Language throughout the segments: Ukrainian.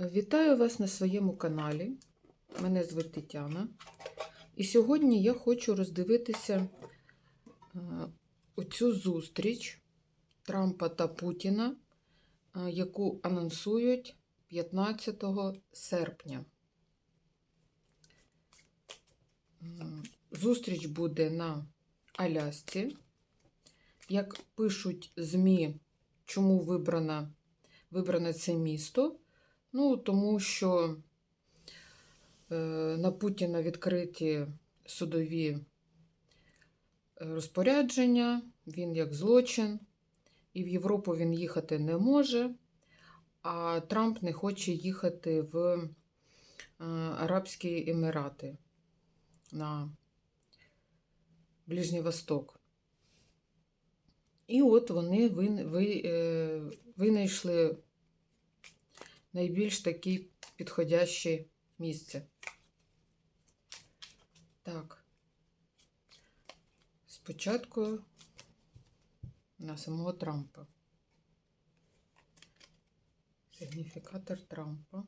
Вітаю вас на своєму каналі. Мене звуть Тетяна. І сьогодні я хочу роздивитися е, оцю зустріч Трампа та Путіна, е, яку анонсують 15 серпня. Зустріч буде на Алясці. Як пишуть ЗМІ, чому вибрана, вибране це місто? Ну, тому що е, на Путіна відкриті судові розпорядження, він як злочин, і в Європу він їхати не може, а Трамп не хоче їхати в е, Арабські Емірати на Ближній Восток. І от вони е, винайшли найбільш таке підходяще місце. Так. Спочатку на самого Трампа. Сигніфікатор Трампа.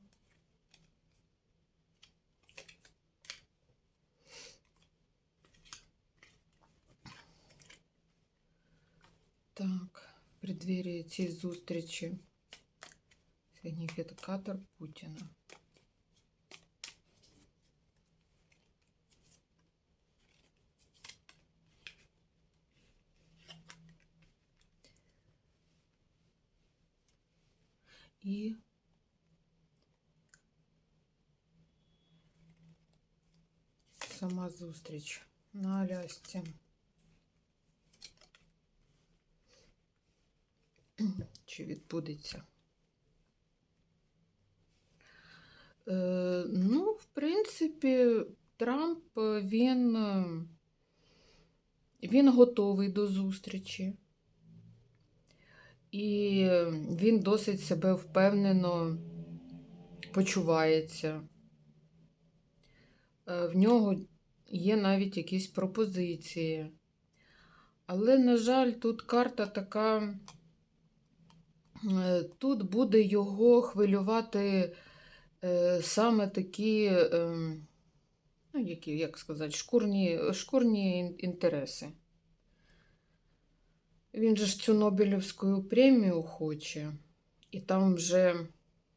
Так, в преддверии цієї зустрічі сигніфікатор Путіна. І сама зустріч на Алясці. Чи відбудеться? Е, ну, в принципі, Трамп е, він, е, він готовий до зустрічі. І він досить себе впевнено почувається. В нього є навіть якісь пропозиції. Але, на жаль, тут карта така. е, Тут буде його хвилювати саме такі, е, ну, які, як сказати, шкурні, шкурні інтереси. Він же ж цю Нобелівську премію хоче, і там вже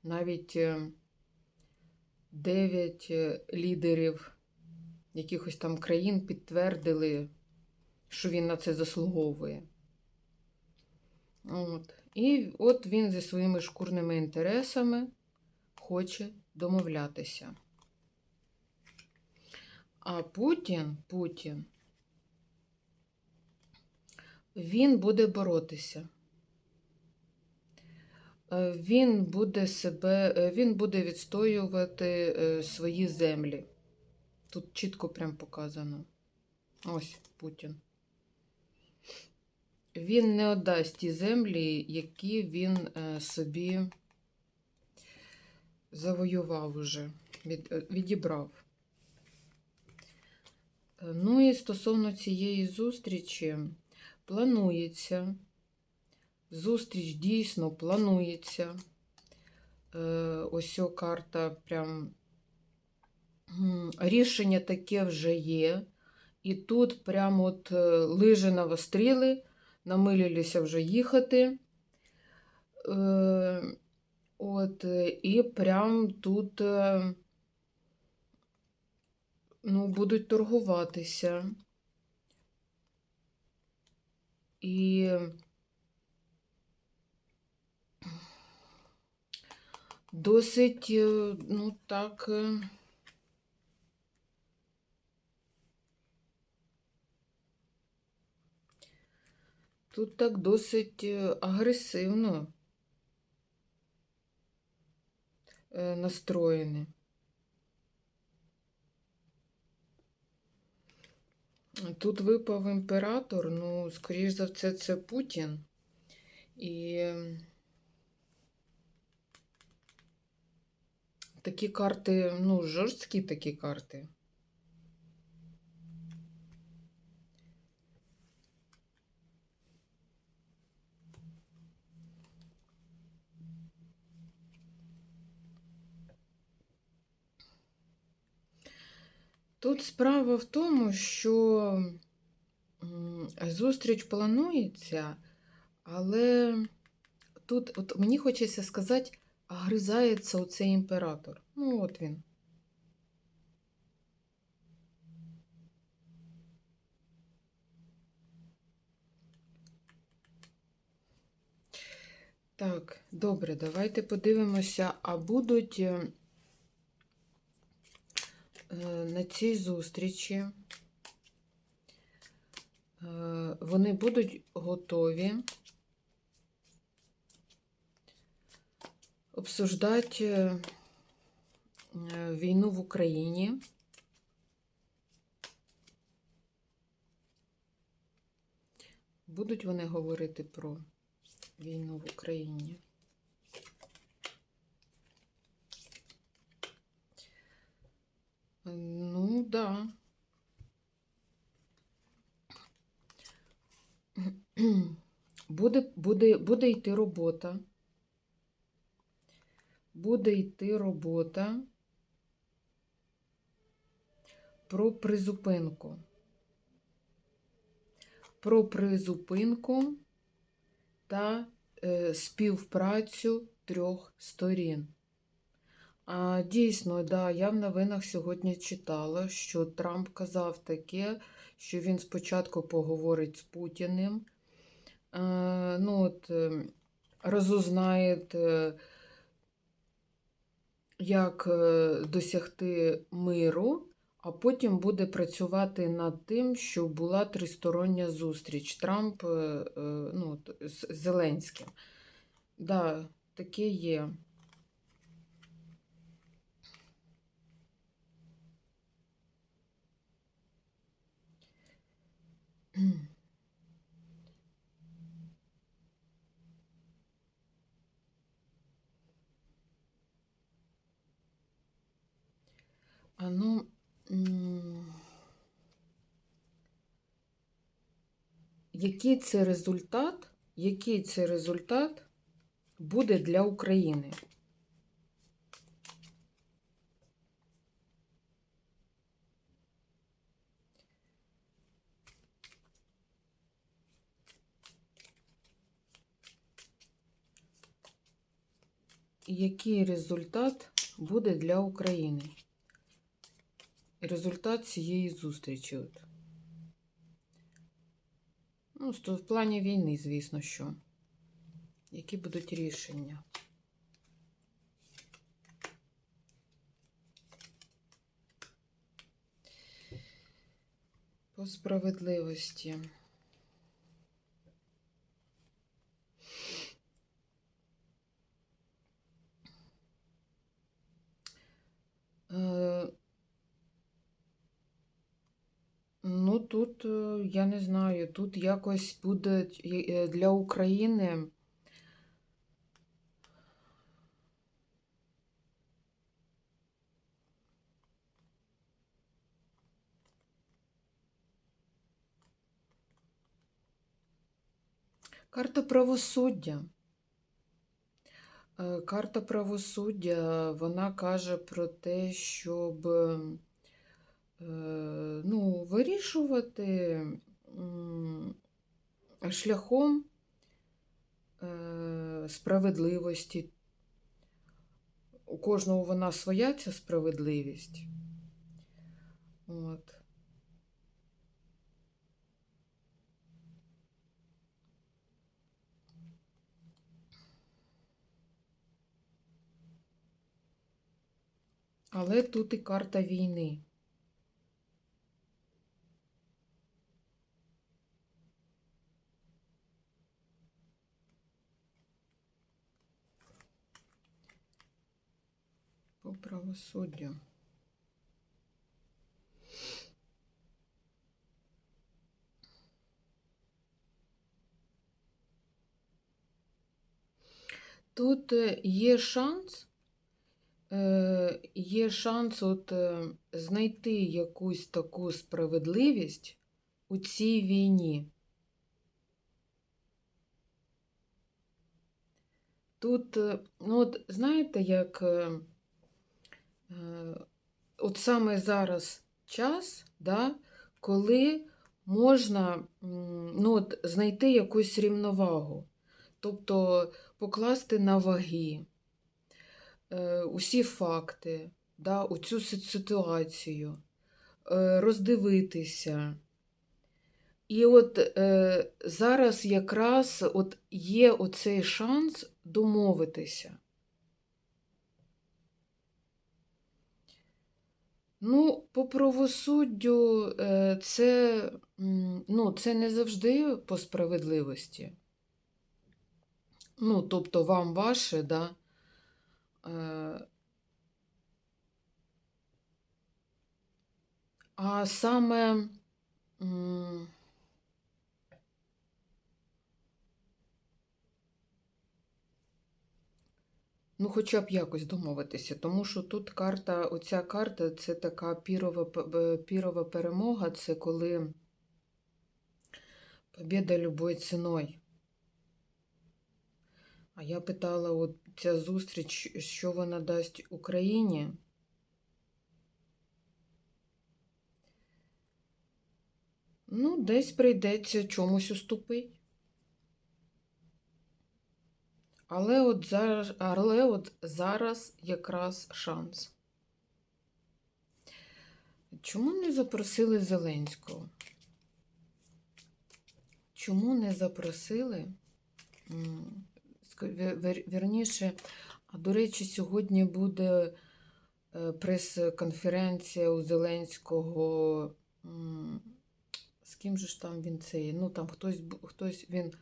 навіть е, дев'ять е, лідерів якихось там країн підтвердили, що він на це заслуговує. От. І от він зі своїми шкурними інтересами хоче домовлятися. А Путін, Путін, він буде боротися. Е, Він буде себе, е, він буде відстоювати е, свої землі. Тут чітко прям показано. Ось Путін. Він не віддасть ті землі, які він собі завоював уже, від, е, відібрав. Е, Ну і стосовно цієї зустрічі, планується. Зустріч дійсно планується. Е, Ось карта прям рішення таке вже є. І тут прям от лижи навостріли, намилилися вже їхати. От, і прям тут е, ну, будуть торгуватися. І досить, е, ну так. Тут так досить агресивно е, настроєні. Тут випав імператор, ну, скоріш за все, це Путін. І такі карти, ну, жорсткі такі карти. Тут справа в тому, що зустріч планується, але тут от мені хочеться сказати, гризається оцей імператор. Ну, от він. Так, добре, давайте подивимося, а будуть е, на цій зустрічі, е, вони будуть готові обсуждати е, е, війну в Україні. Будуть вони говорити про війну в Україні? Ну, да. Буде, буде, буде йти робота. Буде йти робота про призупинку. Про призупинку та е, співпрацю трьох сторін. А, дійсно, да, я в новинах сьогодні читала, що Трамп казав таке, що він спочатку поговорить з Путіним, е, ну, от, е, розузнає, як е, досягти миру, а потім буде працювати над тим, щоб була тристороння зустріч Трамп е, ну, з Зеленським. Да, таке є. А ну, який це результат, який це результат буде для України? Який результат буде для України? Результат цієї зустрічі. От. Ну, в плані війни, звісно, що. Які будуть рішення? По справедливості. Е, Ну, тут, е, я не знаю, тут якось буде е, для України. Карта правосуддя. Е, Карта правосуддя, вона каже про те, щоб е, ну, вирішувати шляхом е, справедливості. У кожного вона своя ця справедливість. От. Але тут і карта війни. По правосуддю. Тут е, є шанс, е, є шанс от е, знайти якусь таку справедливість у цій війні. Тут, ну от знаєте, як от саме зараз час, да, коли можна ну, от, знайти якусь рівновагу, тобто покласти на ваги е, усі факти, да, у цю си- ситуацію, е, роздивитися. І от е, зараз якраз от є оцей шанс домовитися. Ну, по правосуддю е, це, ну, це не завжди по справедливості. Ну, тобто вам ваше, да, е, а саме. Ну, хоча б якось домовитися, тому що тут карта, оця карта це така пірова, пірова перемога, це коли побіда любою ціною. А я питала, от ця зустріч, що вона дасть Україні? Ну, десь прийдеться чомусь уступити. Але от зараз, але от зараз якраз шанс. Чому не запросили Зеленського? Чому не запросили? Вірніше, а до речі, сьогодні буде е, прес-конференція у Зеленського. З ким же ж там він цей? Ну там хтось, хтось він.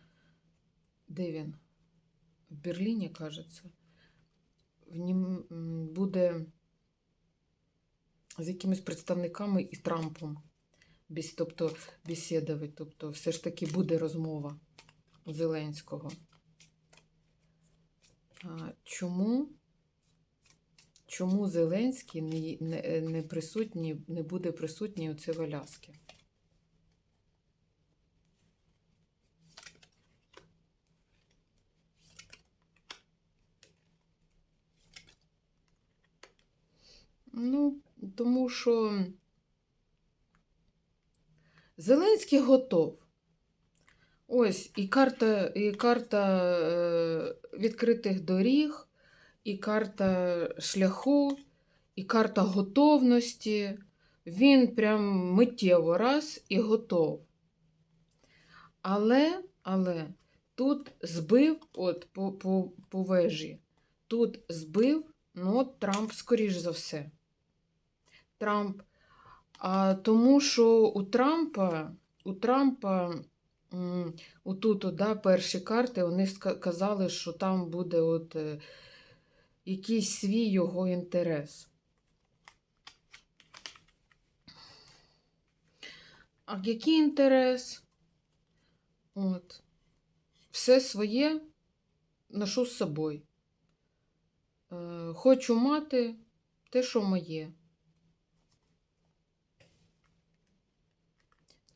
Де він? В Берліні, кажеться, в нім буде з якимись представниками і Трампом, тобто бесідувати, тобто все ж таки буде розмова Зеленського. Чому? Чому Зеленський не, не, не присутній, не буде присутній у цій Аляскі? Ну, тому що Зеленський готов. Ось і карта, і карта е, відкритих доріг, і карта шляху, і карта готовності. Він прям миттєво раз і готов. Але, але тут збив, от по, по, по вежі, тут збив, ну, от Трамп, скоріш за все. Трамп. А тому що у Трампа, у Трампа отут, да, перші карти, вони казали, що там буде от, е, якийсь свій його інтерес. А який інтерес? От. Все своє ношу з собою. Е, хочу мати те, що моє.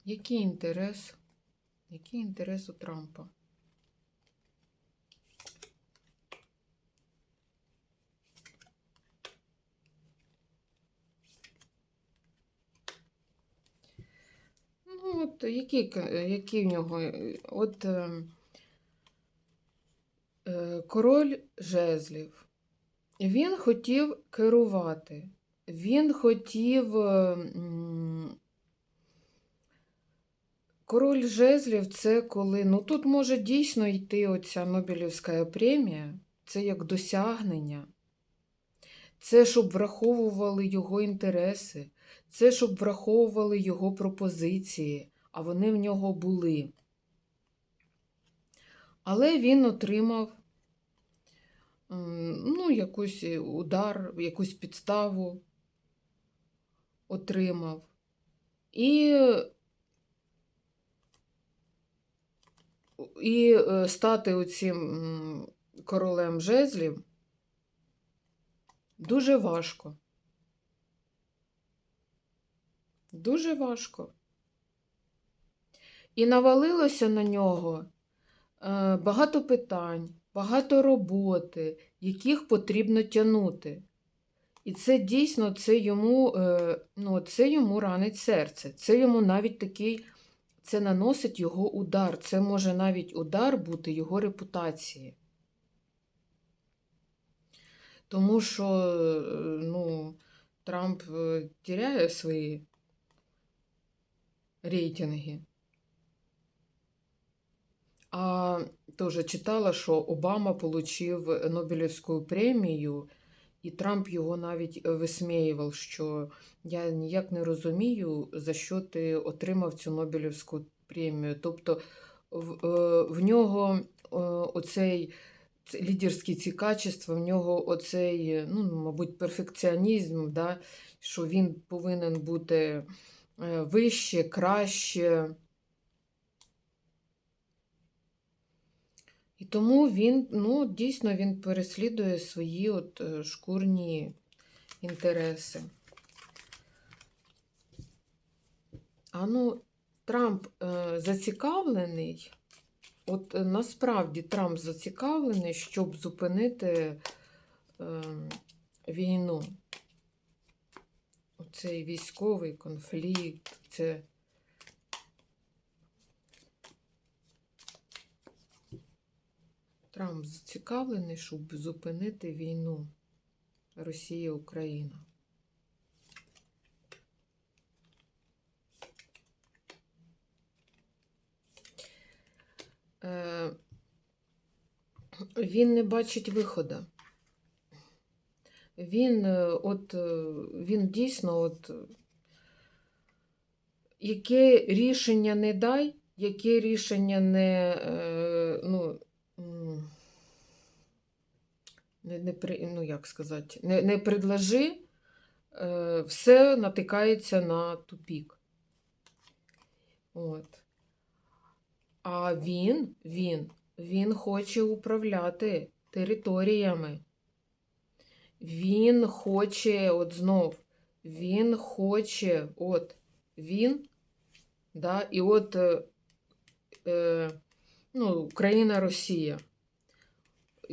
Який інтерес? Який інтерес у Трампа? Ну, от к- який в нього? От е, е, король жезлів. Він хотів керувати. Він хотів. е, Король жезлів це коли. Ну тут може дійсно йти оця Нобелівська премія, це як досягнення. Це щоб враховували його інтереси, це щоб враховували його пропозиції, а вони в нього були. Але він отримав ну, якийсь удар, якусь підставу отримав. І І е, стати оцим королем жезлів дуже важко. Дуже важко. І навалилося на нього е, багато питань, багато роботи, яких потрібно тягнути. І це дійсно це йому, е, ну, це йому ранить серце. Це йому навіть такий, це наносить його удар. Це може навіть удар бути його репутації. Тому що е, ну, Трамп е, теряє свої рейтинги. А теж читала, що Обама отримав Нобелівську премію, і Трамп його навіть висміював, що я ніяк не розумію, за що ти отримав цю Нобелівську премію. Тобто в, е, в нього е, оцей лідерські ці качества, в нього оцей, ну, мабуть, перфекціонізм, да, що він повинен бути е, вище, краще. І тому він, ну, дійсно, він переслідує свої от е, шкурні інтереси. А ну, Трамп е, зацікавлений, от е, насправді Трамп зацікавлений, щоб зупинити війну. Оцей військовий конфлікт, це Трамп зацікавлений, щоб зупинити війну Росія-Україна. Е, Він не бачить виходу. Він, е, от, е, він дійсно, от, яке рішення не дай, яке рішення не, ну, не, не, при- ну, як сказати, не, не предложи, е, все натикається на тупік. От. А він, він, він хоче управляти територіями. Він хоче, от знов, він хоче, от, він, да, і от е, е, ну, Україна, Росія.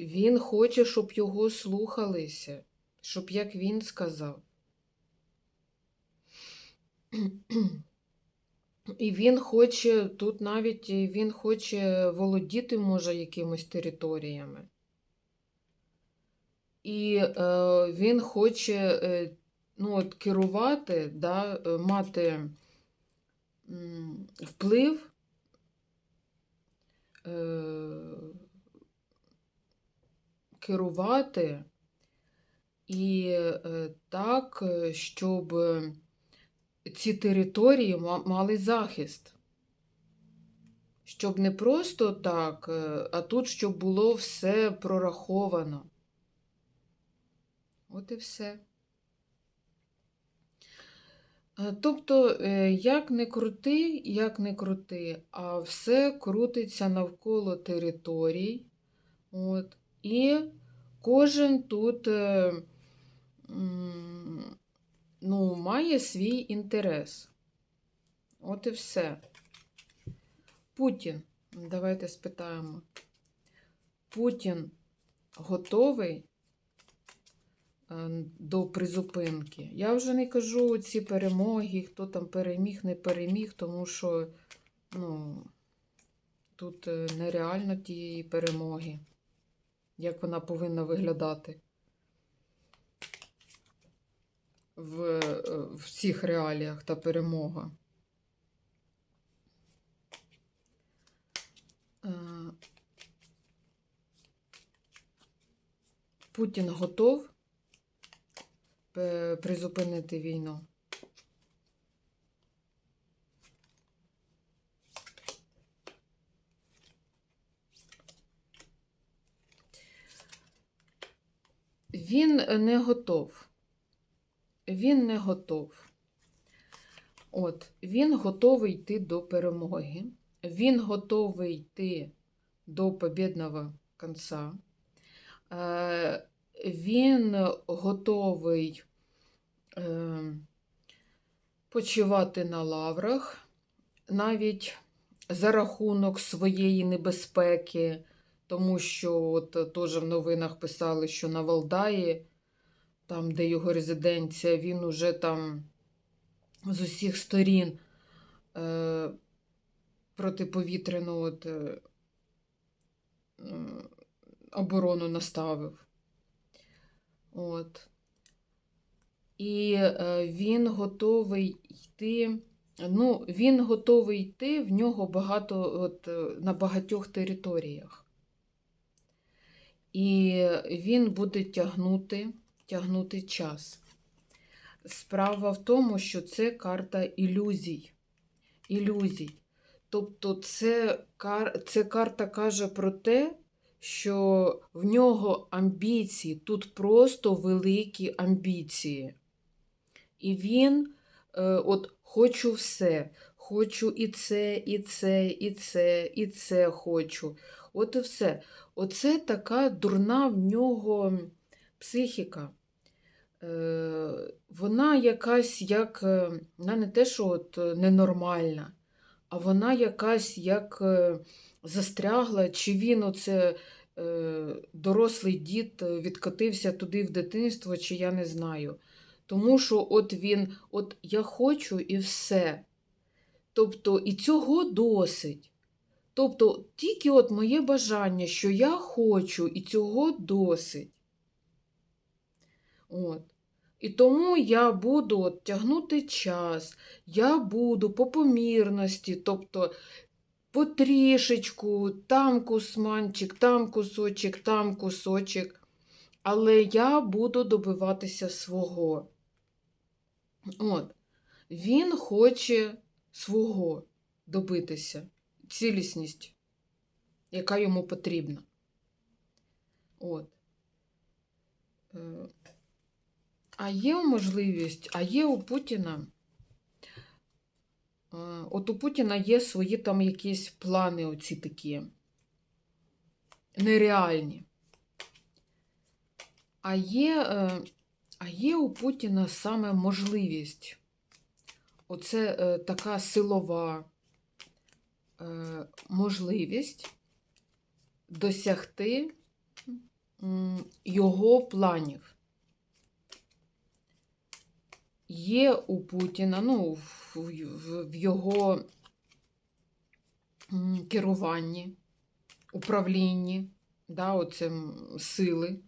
Він хоче, щоб його слухалися, щоб як він сказав. І він хоче, тут навіть він хоче володіти, може, якимось територіями. І е, він хоче е, ну, от, керувати, да, е, мати м, вплив е, керувати і е, так, е, щоб ці території мали захист. Щоб не просто так, е, а тут щоб було все прораховано. От і все. Тобто, як не крути, як не крути, а все крутиться навколо територій. От, і кожен тут е, ну, має свій інтерес. От і все. Путін, давайте спитаємо. Путін готовий е, до призупинки. Я вже не кажу ці перемоги, хто там переміг, не переміг, тому що ну, тут е, нереально тієї перемоги, як вона повинна виглядати в, в цих реаліях та перемога. Е, Путін готов е, призупинити війну. Він не готов. Він не готов. От, він готовий йти до перемоги. Він готовий йти до побідного кінця. Е, Він готовий е, почивати на лаврах, навіть за рахунок своєї небезпеки, тому що от теж в новинах писали, що на Валдаї там, де його резиденція, він уже там з усіх сторін е, протиповітряну от, е, е, оборону наставив. От. І е, він готовий йти. Ну, він готовий йти, в нього багато от, е, на багатьох територіях. І він буде тягнути, тягнути час. Справа в тому, що це карта ілюзій. Ілюзій. Тобто, це, кар... це карта каже про те, що в нього амбіції, тут просто великі амбіції. І він е, от хочу все, хочу і це, і це, і це, і це хочу. От і все. Оце така дурна в нього психіка. Е, вона якась як, е, вона не те, що от е, ненормальна, а вона якась як застрягла, чи він оце дорослий дід відкотився туди в дитинство, чи я не знаю. Тому що от він, от я хочу і все. Тобто, і цього досить. Тобто, тільки от моє бажання, що я хочу, і цього досить. От. І тому я буду от тягнути час, я буду по помірності, тобто потрішечку, там кусманчик, там кусочок, там кусочок. Але я буду добиватися свого. От. Він хоче свого добитися, цілісність, яка йому потрібна. От. Е, А є можливість, а є у Путіна. е, От у Путіна є свої там якісь плани, оці такі нереальні. А є, е, а є у Путіна саме можливість. Оце така силова можливість досягти його планів. Є у Путіна, ну, в, в, його керуванні, управлінні, да, оце сили.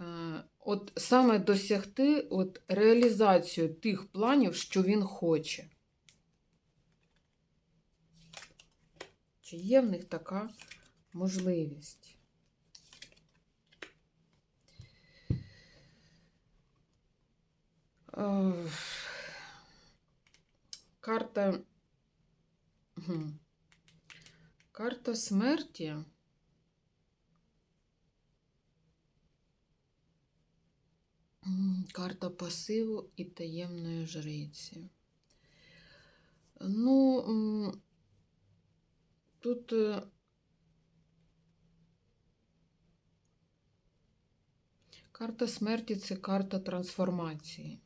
Е, От саме досягти от реалізацію тих планів, що він хоче. Чи є в них така можливість? Е, Карта. Карта смерті. Карта пасиву і таємної жриці. Ну, тут е, карта смерті це карта трансформації.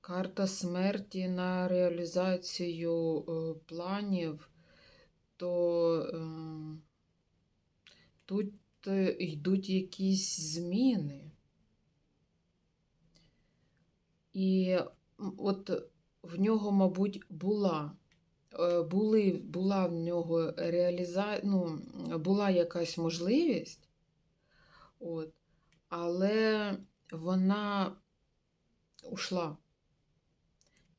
Карта смерті на реалізацію е, планів, то е, тут йдуть якісь зміни. І от в нього, мабуть, була, були, була в нього реаліза... ну, була якась можливість, от, але вона ушла.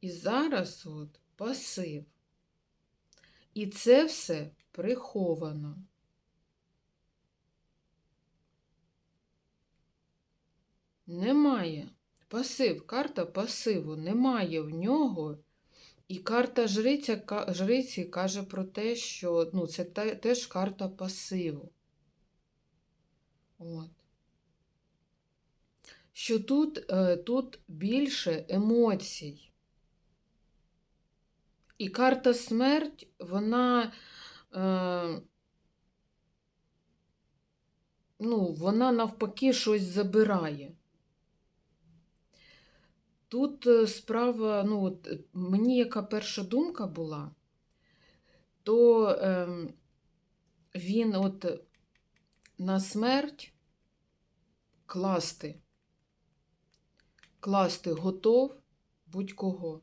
І зараз от пасив. І це все приховано. Немає. Пасив, карта пасиву, немає в нього. І карта жриця, жриці каже про те, що ну, це те- теж карта пасиву. От. Що тут, е, тут більше емоцій. І карта смерть, вона, е, ну, вона навпаки щось забирає. Тут е, справа, ну, от, е, мені яка перша думка була, то ем, він от на смерть класти. Класти готов будь-кого.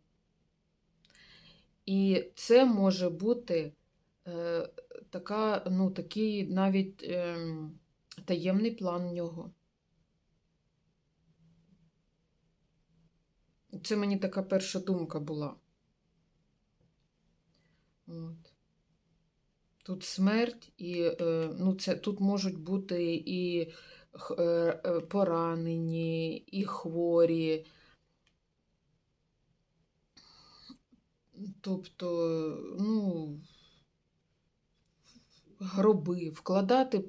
І це може бути е, така, ну, такий навіть ем, таємний план в нього. Це мені така перша думка була. От. Тут смерть, і е, ну, це, тут можуть бути і е, е, поранені, і хворі. Тобто, ну, гроби, вкладати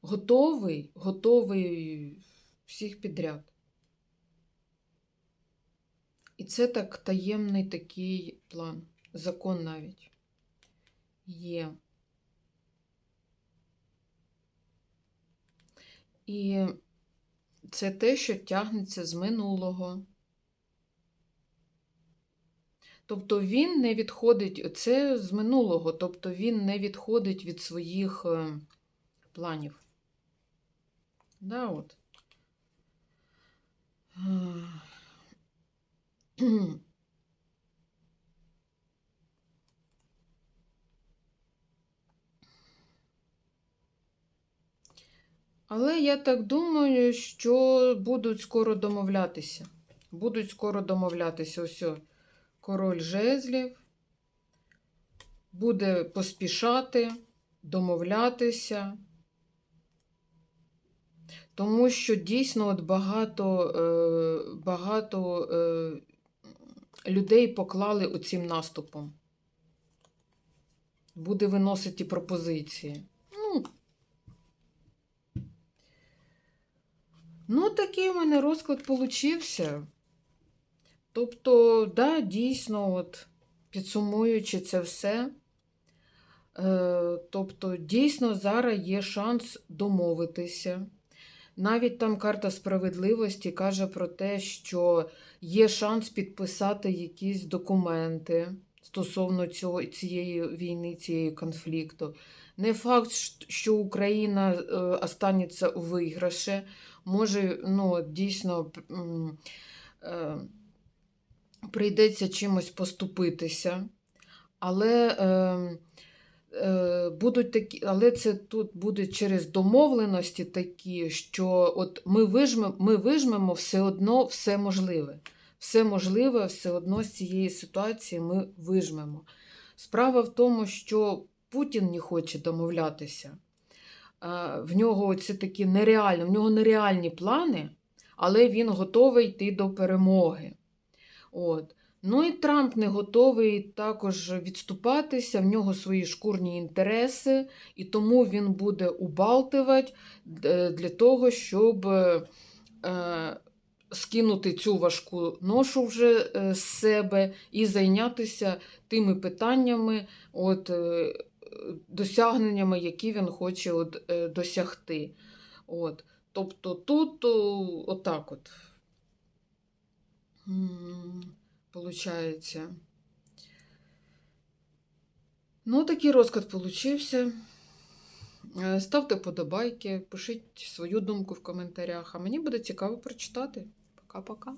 готовий, готовий всіх підряд. І це так таємний такий план, закон навіть є. І це те, що тягнеться з минулого. Тобто він не відходить, це з минулого, тобто він не відходить від своїх е, планів. Да, от. Але я так думаю, що будуть скоро домовлятися. Будуть скоро домовлятися. Ось король жезлів. Буде поспішати, домовлятися. Тому що дійсно от багато, е, багато е, людей поклали оцим наступом. Буде виносити пропозиції. Ну, Ну, такий у мене розклад получився. Тобто, да, дійсно, от, підсумуючи це все, е, тобто, дійсно, зараз є шанс домовитися. Навіть там карта справедливості каже про те, що є шанс підписати якісь документи стосовно цього, цієї війни, цієї конфлікту. Не факт, що Україна е, останеться у виграші може, ну, дійсно е, прийдеться чимось поступитися, але, е, е, будуть такі, але це тут буде через домовленості такі, що от ми вижмемо, ми вижмемо все одно все можливе. Все можливе, все одно з цієї ситуації ми вижмемо. Справа в тому, що Путін не хоче домовлятися. В нього це такі нереальні, в нього нереальні плани, але він готовий йти до перемоги. От. Ну і Трамп не готовий також відступатися, в нього свої шкурні інтереси, і тому він буде убалтувати е, для того, щоб е, скинути цю важку ношу вже е, з себе і зайнятися тими питаннями, от, е, досягненнями, які він хоче от, е, досягти. От. Тобто тут отак от. Получається. Ну, такий розклад получився. Е, Ставте подобайки, пишіть свою думку в коментарях, а мені буде цікаво прочитати. Пока-пока.